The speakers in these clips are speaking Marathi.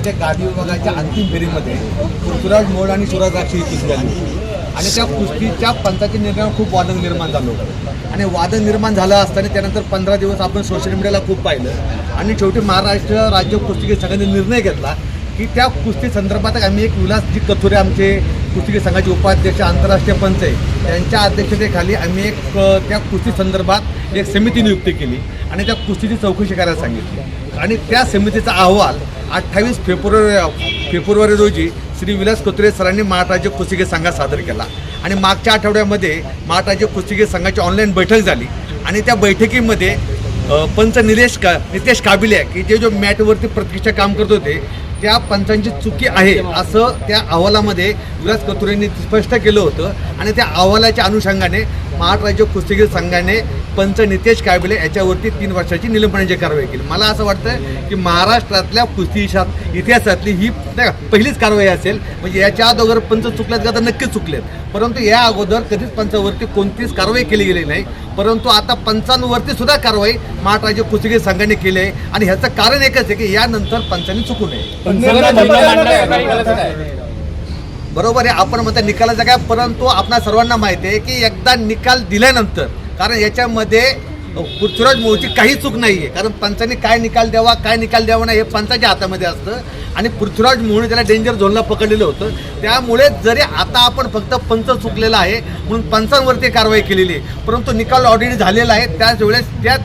मध्ये गादी विभागाच्या अंतिम फेरीमध्ये पृथ्वीराज मोड आणि शिवराज राक्षी ही झाली आणि त्या कुस्तीच्या पंचाच्या निर्णयावर खूप वादन निर्माण झालं होतं. आणि वादन निर्माण झालं असताना त्यानंतर पंधरा दिवस आपण सोशल मीडियाला खूप पाहिलं. आणि शेवटी महाराष्ट्र राज्य कुस्तीगीर संघाने निर्णय घेतला की त्या कुस्ती संदर्भात आम्ही एक विलासजी कथुरे आमचे कुस्तीगीर संघाचे उपाध्यक्ष आंतरराष्ट्रीय पंच आहे त्यांच्या अध्यक्षतेखाली आम्ही एक त्या कुस्ती संदर्भात एक समिती नियुक्त केली. आणि त्या कुस्तीची चौकशी करायला सांगितली. आणि त्या समितीचा अहवाल अठ्ठावीस फेब्रुवारी फेब्रुवारी रोजी श्री विलास कोत्रे सरांनी महाराष्ट्र कुस्तीगीर संघात सादर केला. आणि मागच्या आठवड्यामध्ये महाराष्ट्र कुस्तीगीर संघाची ऑनलाईन बैठक झाली. आणि त्या बैठकीमध्ये पंच निलेश का नितेश काबिले की जे जो मॅटवरती प्रत्यक्ष काम करत होते त्या पंचांची चुकी आहे असं त्या अहवालामध्ये विलास कथुरेंनी स्पष्ट केलं होतं. आणि त्या अहवालाच्या अनुषंगाने महाराष्ट्र कुस्तीगीर संघाने पंच नितेश काबिले याच्यावरती तीन वर्षाची निलंबनाची कारवाई केली. मला असं वाटतं की महाराष्ट्रातल्या कुस्ती इतिहासातली ही नाही का, पहिलीच कारवाई असेल. म्हणजे याच्या अगोदर पंच चुकल्यात का तर नक्कीच चुकलेत. परंतु या अगोदर कधीच पंचावरती कोणतीच कारवाई केली गेली नाही. परंतु आता पंचांवरती सुद्धा कारवाई महाराष्ट्राच्या कुस्तीगीर संघाने केली आहे. आणि ह्याचं कारण एकच आहे की यानंतर पंचांनी चुकू नये. बरोबर आहे आपण म्हणता निकालाचा काय परंतु आपणा सर्वांना माहिती आहे की एकदा निकाल दिल्यानंतर कारण याच्यामध्ये पृथ्वीराज मोहची काही चूक नाही आहे कारण पंचांनी काय निकाल द्यावा काय निकाल द्यावा नाही हे पंचाच्या हातामध्ये असतं. आणि पृथ्वीराज मोहने त्याला डेंजर झोनला पकडलेलं होतं. त्यामुळे जरी आता आपण फक्त पंच चुकलेला आहे म्हणून पंचांवरती कारवाई केलेली आहे. परंतु निकाल ऑलरेडी झालेला आहे. त्याच वेळेस त्या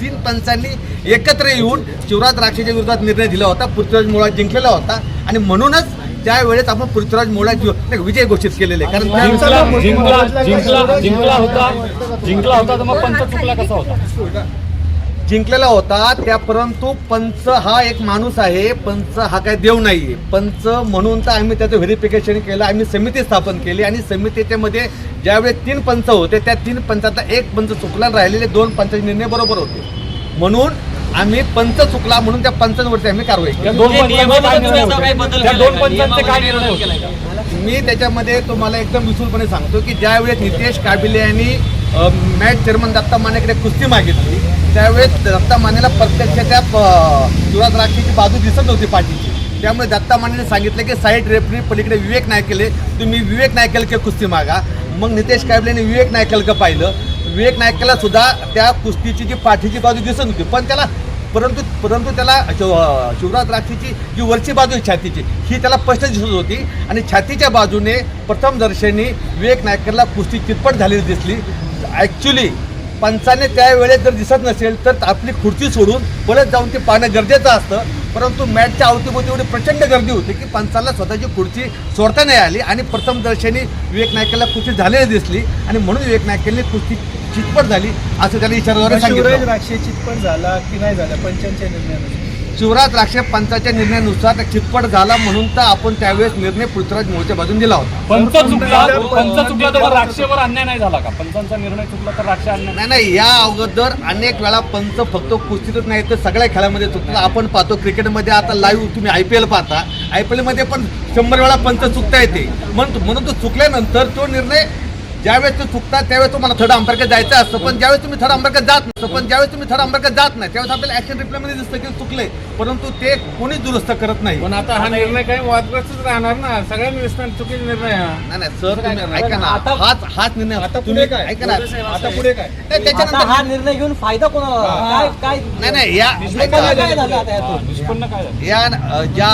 तीन पंचांनी एकत्र येऊन शिवराज राक्षेच्या विरोधात निर्णय दिला होता पृथ्वीराज मोळा जिंकलेला होता. आणि म्हणूनच त्यावेळेस आपण पृथ्वीराज नाही, विजय घोषित केलेले. कारण जिंकला जिंकला होता. जिंकला होता तर मग पंच चुकला कसा होता? जिंकलेला होता त्या परंतु पंच हा एक माणूस आहे. पंच हा काय देव नाहीये. पंच म्हणून तर आम्ही त्याचं व्हेरिफिकेशन केलं. आम्ही समिती स्थापन केली आणि समितीच्या मध्ये ज्यावेळेस तीन पंच होते त्या तीन पंचातला एक पंच चुकला राहिलेले दोन पंचाचे निर्णय बरोबर होते. म्हणून आम्ही पंच चुकला म्हणून त्या पंचांवरती आम्ही कारवाई केली. त्या दोन पंचांचे काय निर्णय होते? त्या दोन पंचांचे काय निर्णय होते? मी त्याच्यामध्ये तुम्हाला एकदम विसूरपणे सांगतो की ज्यावेळेस नितेश काबिले यांनी अ, मॅच चेअरमन दत्ता मानेकडे कुस्ती मागितली त्यावेळेस दत्ता मानेला प्रत्यक्ष त्या प- राक्षीची बाजू दिसत नव्हती पाठीची. त्यामुळे दत्ता मानेने सांगितलं की साईड रेफरी पलीकडे विवेक नायकेले तुम्ही विवेक नायकेलके कुस्ती मागा. मग नितेश काबिलेने विवेक नायकेलकं पाहिलं. विवेक नायकेला सुद्धा त्या कुस्तीची जी पाठीची बाजू दिसत होती पण त्याला परंतु परंतु त्याला शिव- शिवराज राक्षीची जी वरची बाजू छातीची ही त्याला स्पष्ट दिसत होती. आणि छातीच्या बाजूने प्रथम दर्शनी विवेक नायकरला कुस्ती चितपट झालेली दिसली. ॲक्च्युली पंचाने त्यावेळेस जर दिसत नसेल तर आपली खुर्ची सोडून परत जाऊन ते पाहणं गरजेचं असतं. परंतु मॅटच्या अवतीभोवती एवढी प्रचंड गर्दी होती की पंचाला स्वतःची खुर्ची सोडता नाही आली. आणि प्रथम दर्शनी विवेक नायकेला कुस्ती झालेली दिसली. आणि म्हणून विवेक नायकेने कुस्ती चितपट झाली असं त्याला इशाराद्वारे शिवराज सांगितलं. राक्षे चितपट झाला की नाही झाला? पंचांच्या निर्णयानुसार. शिवराज राक्षे पंचाच्या निर्णयानुसार चितपट झाला म्हणून तर आपण त्यावेळेस निर्णय पृथ्वीराज मोर्च्या बाजून दिला होता. पंच चुकला पंच चुकला तर राक्षेवर अन्याय नाही झाला का? पंचांचा निर्णय चुकला तर राक्षे अन्याय नाही. नाही या अगोदर अनेक वेळा पंच फक्त कुस्तीतच नाही तर सगळ्या खेळामध्ये चुकतात. आपण पाहतो क्रिकेटमध्ये आता लाईव्ह तुम्ही आय पी एल पाहता. आय पी एलमध्ये पण शंभर वेळा पंच चुकता येते. म्हणून म्हणून तो चुकल्यानंतर तो निर्णय ज्यावेळेस तो चुकतात त्यावेळेस तुम्हाला थर्ड अंपायरकडे जायचं असतं. पण ज्यावेळेस तुम्ही थर्ड अंपायरकडे जात नसतं पण ज्यावेळेस तुम्ही थर्ड अंपायरकडे जात नाही त्यावेळेस आपल्याला ऍक्शन रिप्लेमध्ये दिसतं की चुकले परंतु ते कोणीच दुरुस्त करत नाही. पण आता हा निर्णय काही वादग्रस्तच राहणार ना. सगळ्या निर्णय चुकीचा निर्णय हा. नाही नाही सर तुम्ही ऐका ना. आता- हाच हाच निर्णय आता पुढे तुम्ही काय? ऐका ना. आता पुढे काय? नाही, त्याच्यानंतर हा निर्णय घेऊन फायदा कोणाला झाला? काय काय नाही नाही या. काय झालं? आता यातून? निष्पन्न काय झालं? या ज्या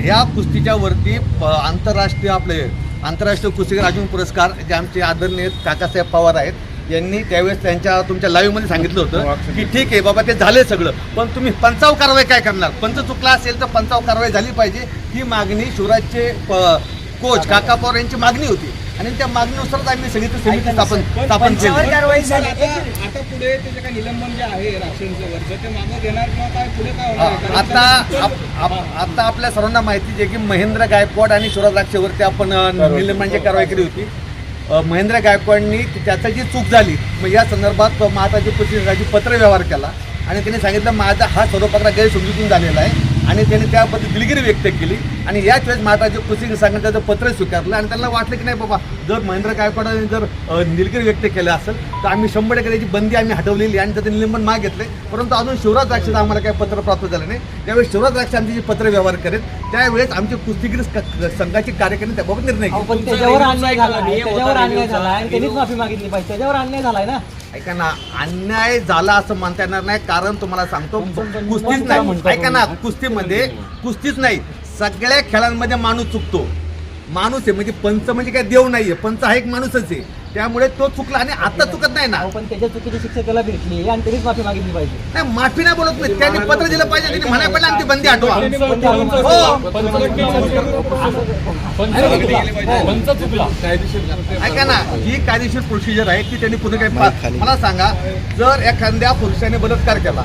ह्या कुस्तीच्या वरती आंतरराष्ट्रीय आपले आंतरराष्ट्रीय कुस्तीगीर अर्जुन पुरस्कार जे आमचे आदरणीय काकासाहेब पवार आहेत यांनी त्यावेळेस त्यांच्या तुमच्या लाईव्हमध्ये सांगितलं होतं की ठीक आहे बाबा ते झाले सगळं पण तुम्ही पंचाव कारवाई काय करणार? पंच चुकला असेल तर पंचाव कारवाई झाली पाहिजे. ही मागणी शिवराजचे कोच काका पवार यांची मागणी होती. आणि त्या मागणीनुसारच आम्ही सगळी समिती स्थापन स्थापन केली. पुढे त्याचं काय निलंबन जे आहे राक्षांचं वरचं ते मागं घेणार किंवा काय पुढे काय होणार आता आप- आप- आता आपल्या सर्वांना माहिती आहे की महेंद्र गायकवाड आणि शिवराज राक्षेवरती आपण अ, निलंबनाची कारवाई केली होती. अ, महेंद्र गायकवाडनी त्याचा जी चूक झाली मग या संदर्भात महाराष्ट्राचे प्रतिनिधी पत्र व्यवहार केला. आणि त्यांनी सांगितलं माझा हा सर्व प्रकार गैरसमजुतीतून झालेला आहे. आणि त्यांनी त्याबद्दल दिलगिरी व्यक्त केली. आणि याच वेळेस महाराष्ट्राचे कुस्ती संघटनेचं पत्र स्वीकारलं आणि त्यांना वाटलं की नाही बाबा जर महेंद्र गायकवाडांनी जर दिलगिरी व्यक्त केलं असेल तर आम्ही शंभर टक्के त्याची बंदी आम्ही हटवलेली आणि त्याचं निलंबन मागितले परंतु अजून शिवराज द्राक्षाचं आम्हाला काही पत्र प्राप्त झालं नाही. त्यावेळेस शिवराज द्राक्ष आमची जी पत्र व्यवहार करेत त्यावेळेस आमचे कुस्तीगीर क- संघाची कार्यकारिणी त्याबाबत निर्णय घेतला. पण त्याच्यावर अन्याय झाला त्याच्यावर अन्याय झाला आणि त्यांनीच माफी मागितली पाहिजे. त्याच्यावर अन्याय झालाय ना. ऐका ना अन्याय झाला असं म्हणता येणार नाही कारण तुम्हाला सांगतो कुस्तीच नाही. म्हणतो ऐका ना कुस्तीमध्ये कुस्तीच नाही. सगळ्या खेळांमध्ये माणूस चुकतो. माणूस आहे म्हणजे पंच म्हणजे काय देव नाहीये पंच हा एक माणूसच आहे. त्यामुळे तो चुकला आणि आता चुकत नाही ना. अहो, पण त्याच्या चुकीची शिक्षा त्याला भेटली आणि त्यांनीच माफी मागितली पाहिजे. नाही माफी नाही बोलत नाही त्यांनी पत्र दिलं पाहिजे त्यांनी म्हणायला पाहिजे आमची बंदी हटवा पंच- पंच- पंच चुकला. ऐका ना ही कायदेशीर प्रोसिजर आहे ती त्यांनी पुढे काही पा- मला सांगा जर एखाद्या पुरुषाने बलात्कार केला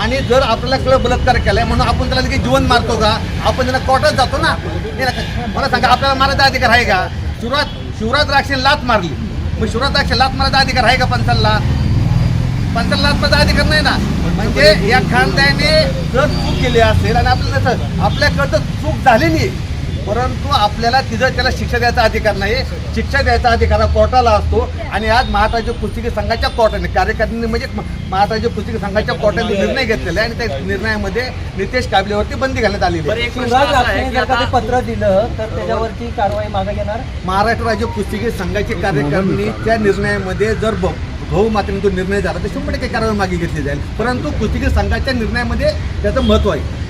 आणि जर आपल्याला कळलं बलात्कार केलाय म्हणून आपण त्याला लगेच जीवन मारतो का? आपण त्याला कोर्टात जातो ना हे मला सांगा आपल्याला मारायचा अधिकार आहे का? शिवराज शिवराज द्राक्षे लात मारली. मग शिवराज द्राक्षे लात मारायचा अधिकार आहे का पंचाला पंचाला लात मारायचा अधिकार नाही ना. म्हणजे या एखाद्याने जर चूक केली असेल आणि आपल्याला आपल्याकडं चूक झाली नाही परंतु आपल्याला तिथं त्याला शिक्षा द्यायचा अधिकार नाही. शिक्षा द्यायचा अधिकार हा कोर्टाला असतो. आणि आज महाराष्ट्र कुस्ती संघाच्या कोर्टाने कार्यकारिणी म्हणजे महाराष्ट्र कुस्ती संघाच्या कोर्टाने निर्णय घेतलेला आहे आणि त्या निर्णयामध्ये नितेश काबलेवरती बंदी घालण्यात आलेली पत्र दिलं तर त्याच्यावरती कारवाई मागे घेणार महाराष्ट्र राज्य कुस्तीगीर संघाची कार्यकारिणीच्या निर्णयामध्ये जर बहुमताने तो निर्णय झाला तर शंभर टक्के कारवाई मागे घेतली जाईल. परंतु कुस्तीगीर संघाच्या निर्णयामध्ये त्याचं महत्त्व आहे.